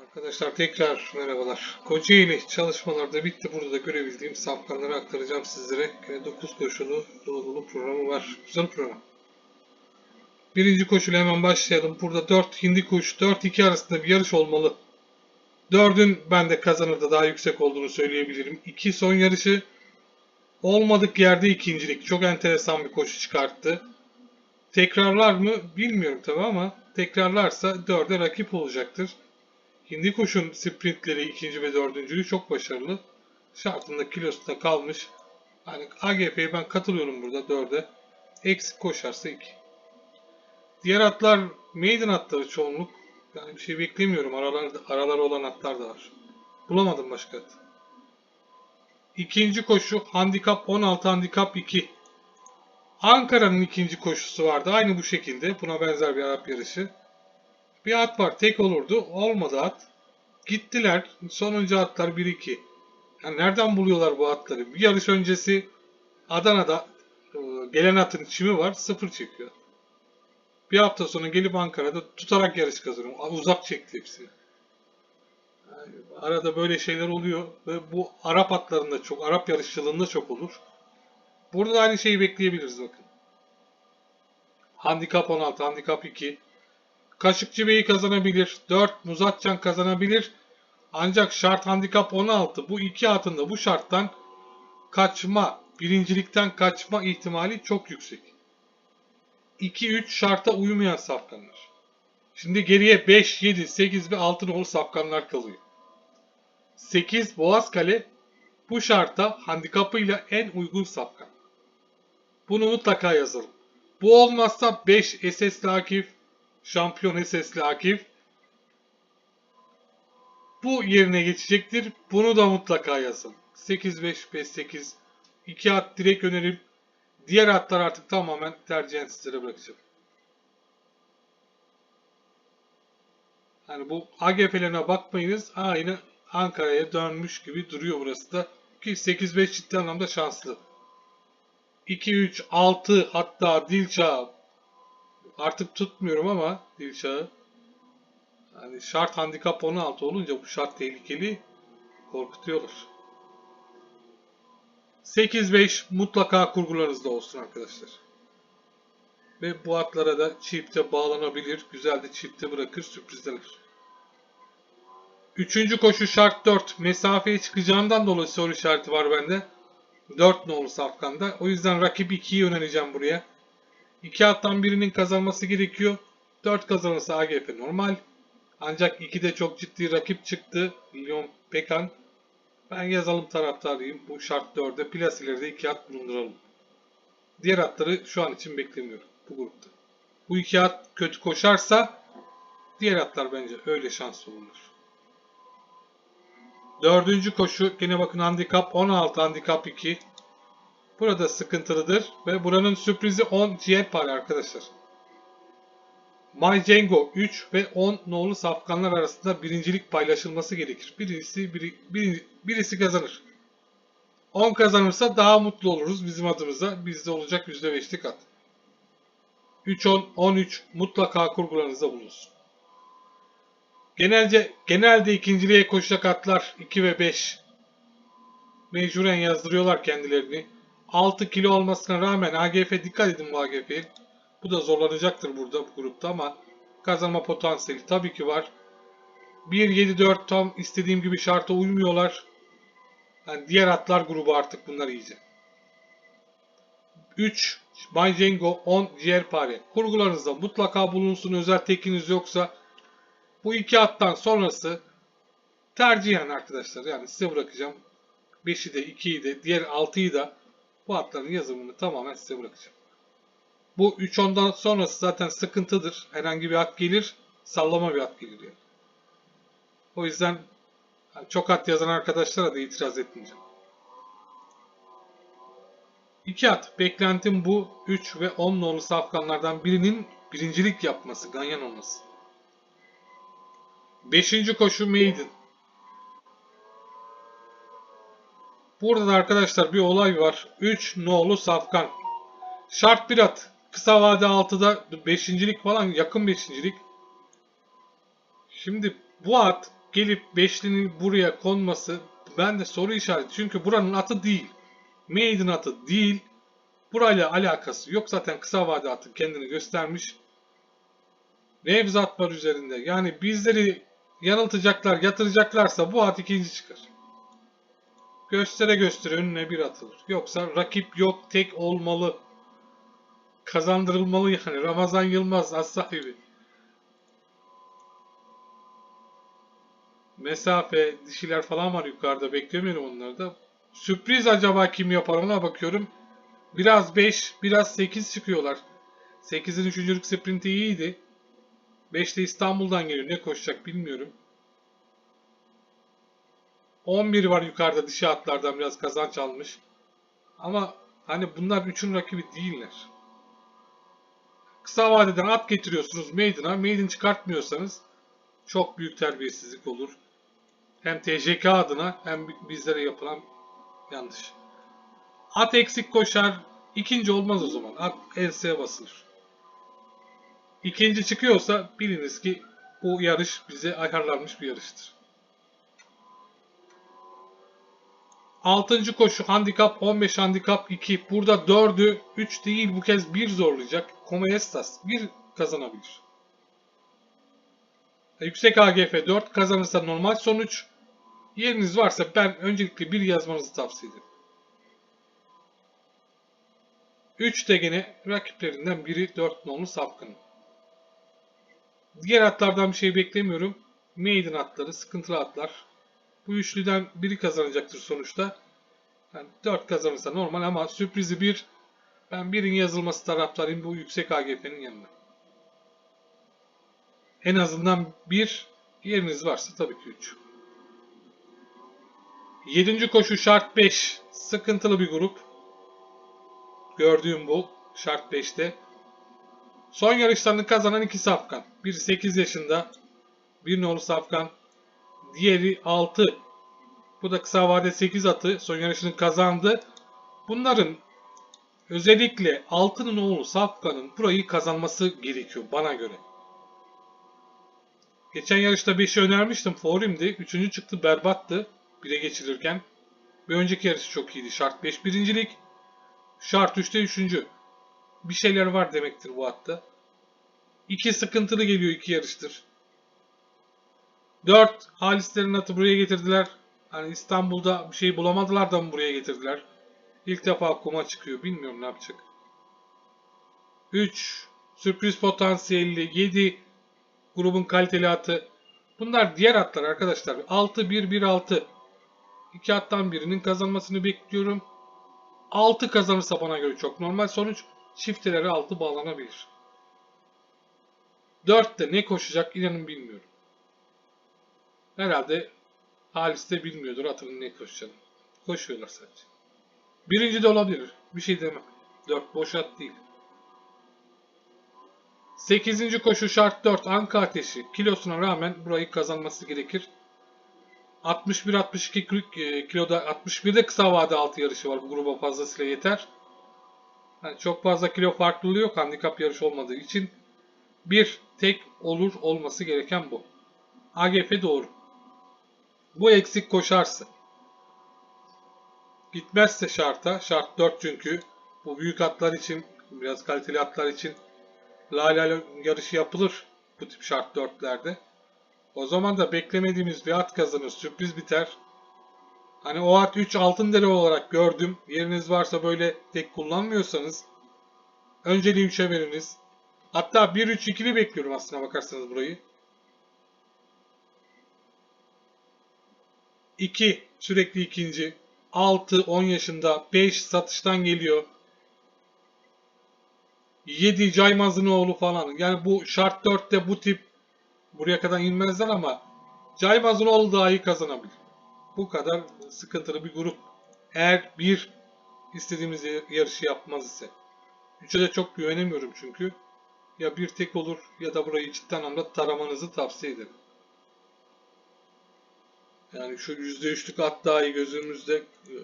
Arkadaşlar tekrar merhabalar. Kocaeli çalışmalarda bitti. Burada da görebildiğim safkanları aktaracağım sizlere. Yine 9 koşulu dolu programı var. Güzel program. Birinci koşuyla hemen başlayalım. Burada 4 hindi kuş, 4-2 arasında bir yarış olmalı. 4'ün ben de kazanırda daha yüksek olduğunu söyleyebilirim. 2 son yarışı olmadık yerde ikincilik. Çok enteresan bir koşu çıkarttı. Tekrarlar mı bilmiyorum tabi ama tekrarlarsa 4'e rakip olacaktır. Hindi koşun sprintleri ikinci ve dördüncülüğü çok başarılı. Şartında kilosunda kalmış. Hani AGP'ye ben katılıyorum burada 4'e. Eksik koşarsa 2. Diğer atlar maiden atları çoğunluk. Yani bir şey beklemiyorum. Aralarda, araları olan atlar da var. Bulamadım başka at. İkinci koşu handikap 16 handikap 2. Ankara'nın ikinci koşusu vardı. Aynı bu şekilde. Buna benzer bir Arap yarışı. Bir at var. Tek olurdu. Olmadı at. Gittiler. Sonuncu atlar 1-2. Yani nereden buluyorlar bu atları? Bir yarış öncesi Adana'da e, gelen atın çimi var. Sıfır çekiyor. Bir hafta sonra gelip Ankara'da tutarak yarış kazanıyor. Uzak çekti hepsini. Yani arada böyle şeyler oluyor. Ve bu Arap atlarında çok, Arap yarışçılığında çok olur. Burada da aynı şeyi bekleyebiliriz bakın. Handikap 16, handikap 2. Kaşıkçı Bey'i kazanabilir. 4 Muzatcan kazanabilir. Ancak şart handikap 16. Bu iki atında bu şarttan kaçma, birincilikten kaçma ihtimali çok yüksek. 2-3 şarta uymayan safkanlar. Şimdi geriye 5, 7, 8 ve 6 nolu safkanlar kalıyor. 8 Boğazkale bu şarta handikapıyla en uygun safkan. Bunu mutlaka yazalım. Bu olmazsa 5 SS'li Akif, şampiyon SS'li Akif bu yerine geçecektir. Bunu da mutlaka yazın. 8-5-5-8 2 at direkt önerim. Diğer atlar artık tamamen tercihen sizlere bırakacağım. Yani bu AGF'lerine bakmayınız. Aynı Ankara'ya dönmüş gibi duruyor burası da. Ki 8-5 ciddi anlamda şanslı. 2-3, 6 hatta dil çağı. Artık tutmuyorum ama dil çağı. Yani şart handikap 16 olunca bu şart tehlikeli korkutuyorlar. 8-5 mutlaka kurgularınızda olsun arkadaşlar. Ve bu atlara da çifte bağlanabilir. Güzel de çifte bırakır sürprizler. Üçüncü koşu şart 4. Mesafeye çıkacağından dolayı soru işareti var bende. 4 nolu safkanda. O yüzden rakip 2'yi önereceğim buraya. 2 attan birinin kazanması gerekiyor. 4 kazanırsa AGF normal. Ancak 2'de çok ciddi rakip çıktı. Lyon Pekan. Ben yazalım taraftarıyım. Bu şart 4'e plasileri de 2 at bulunduralım. Diğer atları şu an için beklemiyorum bu grupta. Bu iki at kötü koşarsa diğer atlar bence öyle şanslı olurlar. Dördüncü koşu gene bakın handikap 16 handikap 2. Burada sıkıntılıdır ve buranın sürprizi 10 ciğer para arkadaşlar. My Django 3 ve 10 nolu safkanlar arasında birincilik paylaşılması gerekir. Birisi, biri, biri, birisi kazanır. 10 kazanırsa daha mutlu oluruz bizim adımıza. Bizde olacak %5'lik at. 3-10, 13 mutlaka kurgularınızda bulunsun. Genelce, genelde ikinciliğe koşacak atlar 2 ve 5 mecburen yazdırıyorlar kendilerini. 6 kilo olmasına rağmen AGF dikkat edin bu AGF'ye. Bu da zorlanacaktır burada bu grupta ama kazanma potansiyeli tabii ki var. 1-7-4 tam istediğim gibi şarta uymuyorlar. Yani diğer atlar grubu artık bunlar iyice. 3 Bay Django 10 ciğerpare. Kurgularınızda mutlaka bulunsun özel tekiniz yoksa bu iki attan sonrası tercihen arkadaşlar yani size bırakacağım. 5'i de 2'yi de diğer 6'yı da bu atların yazımını tamamen size bırakacağım. Bu 3-10'dan sonrası zaten sıkıntıdır. Herhangi bir at gelir, sallama bir at gelir yani. O yüzden çok at yazan arkadaşlara da itiraz etmeyeceğim. 2 at. Beklentim bu. 3 ve 10 nolu safkanlardan birinin birincilik yapması, ganyan olması. 5. koşu Maiden. Burada da arkadaşlar bir olay var. 3 nolu safkan. Şart bir at. Kısa vade 6'da 5.lik falan yakın 5.lik. Şimdi bu at gelip beşlinin buraya konması bende soru işareti. Çünkü buranın atı değil. Maiden atı değil. Burayla alakası yok. Zaten kısa vade atı kendini göstermiş. Nevzat var üzerinde. Yani bizleri yanıltacaklar, yatıracaklarsa bu at ikinci çıkar. Göstere göstere önüne bir atılır. Yoksa rakip yok, tek olmalı. Kazandırılmalı yani. Ramazan Yılmaz az sahibi. Mesafe, dişiler falan var yukarıda. Beklemiyorum onları da. Sürpriz acaba kim yapar ona bakıyorum. Biraz 5, biraz 8 çıkıyorlar. 8'in üçüncülük sprinti iyiydi. 5 de İstanbul'dan geliyor. Ne koşacak bilmiyorum. 11 var yukarıda dişi atlardan biraz kazanç almış. Ama hani bunlar üçün rakibi değiller. Kısa vadeden at getiriyorsunuz Maiden'a. Maiden çıkartmıyorsanız çok büyük terbiyesizlik olur. Hem TJK adına hem bizlere yapılan yanlış. At eksik koşar. ikinci olmaz o zaman. At enseye basılır. İkinci çıkıyorsa biliniz ki bu yarış bize ayarlanmış bir yarıştır. Altıncı koşu handikap 15 handikap 2. Burada 4'ü 3 değil bu kez 1 zorlayacak. Komayestas 1 kazanabilir. Yüksek AGF 4 kazanırsa normal sonuç. Yeriniz varsa ben öncelikle 1 yazmanızı tavsiye ederim. 3 de gene rakiplerinden biri 4 nolu Safkan'ın. Diğer atlardan bir şey beklemiyorum. Maiden atları, sıkıntılı atlar. Bu üçlüden biri kazanacaktır sonuçta. Yani 4 kazanırsa normal ama sürprizi bir. Ben birin yazılması taraftarıyım bu yüksek AGF'nin yanına. En azından bir yeriniz varsa tabii ki 3. 7. koşu şart 5. Sıkıntılı bir grup. Gördüğüm bu. Şart 5'te. Son yarışlarını kazanan iki safkan. Biri 8 yaşında. Bir nolu safkan. Diğeri 6. Bu da kısa vade 8 atı. Son yarışını kazandı. Bunların özellikle 6'nın oğlu Safkan'ın burayı kazanması gerekiyor bana göre. Geçen yarışta 5'i önermiştim. Forim'di. 3. çıktı berbattı. 1'e geçilirken. Bir önceki yarışı çok iyiydi. Şart 5 birincilik. Şart 3'te 3. Bir şeyler var demektir bu hatta. 2 sıkıntılı geliyor iki yarıştır. 4 Halislerin atı buraya getirdiler. Hani İstanbul'da bir şey bulamadılar da mı buraya getirdiler? İlk defa kuma çıkıyor. Bilmiyorum ne yapacak. 3 sürpriz potansiyelli 7 grubun kaliteli atı. Bunlar diğer atlar arkadaşlar. 6 1 1 6. İki attan birinin kazanmasını bekliyorum. 6 kazanırsa bana göre çok normal sonuç. Çiftelere 6 bağlanabilir. 4 de ne koşacak inanın bilmiyorum. Herhalde Halis de bilmiyordur atının ne koşacağını. Koşuyorlar sadece. Birinci de olabilir. Bir şey demem. 4 boş at değil. 8. koşu şart 4 Anka Ateşi. Kilosuna rağmen burayı kazanması gerekir. 61-62 kiloda 61'de kısa vade altı yarışı var. Bu gruba fazlasıyla yeter. Yani çok fazla kilo farklılığı yok handikap yarışı olmadığı için. Bir tek olur olması gereken bu. AGF doğru. Bu eksik koşarsa. Gitmezse şarta. Şart 4 çünkü. Bu büyük atlar için, biraz kaliteli atlar için Lale yarışı yapılır bu tip şart 4'lerde. O zaman da beklemediğimiz bir at kazanır. Sürpriz biter. Hani o at 3 altın dere olarak gördüm. Yeriniz varsa böyle tek kullanmıyorsanız önceliği 3'e veriniz. Hatta 1-3-2'li bekliyorum aslına bakarsanız burayı. 2 sürekli ikinci. 6 10 yaşında. 5 satıştan geliyor. 7 Caymaz'ın falan. Yani bu şart 4'te bu tip buraya kadar inmezler ama Caymaz'ın oğlu dahi kazanabilir. Bu kadar sıkıntılı bir grup. Eğer bir istediğimiz yarışı yapmaz ise. Üçe de çok güvenemiyorum çünkü. Ya bir tek olur ya da burayı ciddi anlamda taramanızı tavsiye ederim. Yani şu %3'lük at dahi gözümüzde e,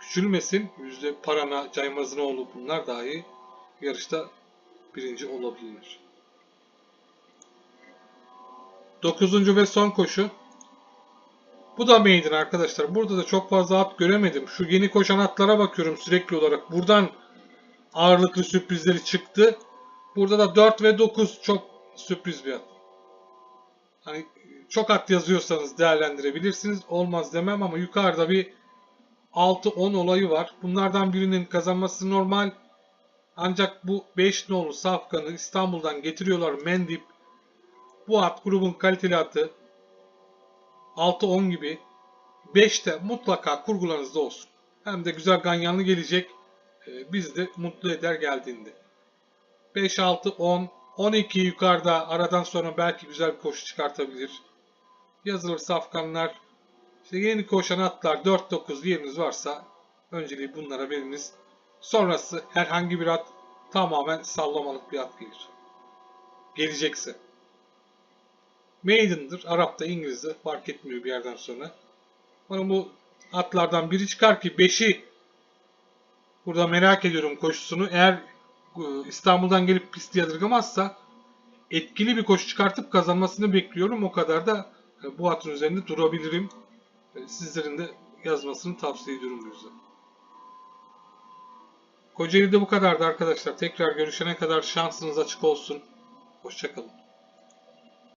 küçülmesin. Yüzde Parana, Caymazınoğlu bunlar dahi yarışta birinci olabilir. Dokuzuncu ve son koşu. Bu da maiden arkadaşlar. Burada da çok fazla at göremedim. Şu yeni koşan atlara bakıyorum sürekli olarak. Buradan ağırlıklı sürprizleri çıktı. Burada da 4 ve 9 çok sürpriz bir at. Hani çok at yazıyorsanız değerlendirebilirsiniz. Olmaz demem ama yukarıda bir 6-10 olayı var. Bunlardan birinin kazanması normal. Ancak bu 5 nolu Safkan'ı İstanbul'dan getiriyorlar Mendip. Bu at grubun kaliteli atı. 6-10 gibi. 5'te mutlaka kurgularınızda olsun. Hem de güzel ganyanlı gelecek. Ee, Biz de mutlu eder geldiğinde. 5, 6, 10, 12 yukarıda aradan sonra belki güzel bir koşu çıkartabilir. Yazılır safkanlar. İşte yeni koşan atlar 4-9 yeriniz varsa önceliği bunlara veriniz. Sonrası herhangi bir at tamamen sallamalık bir at gelir. Gelecekse. Maiden'dır. Arap'ta İngiliz'de fark etmiyor bir yerden sonra. Ama bu atlardan biri çıkar ki 5'i burada merak ediyorum koşusunu. Eğer e, İstanbul'dan gelip pisti yadırgamazsa etkili bir koşu çıkartıp kazanmasını bekliyorum. O kadar da bu atın üzerinde durabilirim. Sizlerin de yazmasını tavsiye ediyorum bu yüzden. Kocaeli'de bu kadardı arkadaşlar. Tekrar görüşene kadar şansınız açık olsun. Hoşçakalın.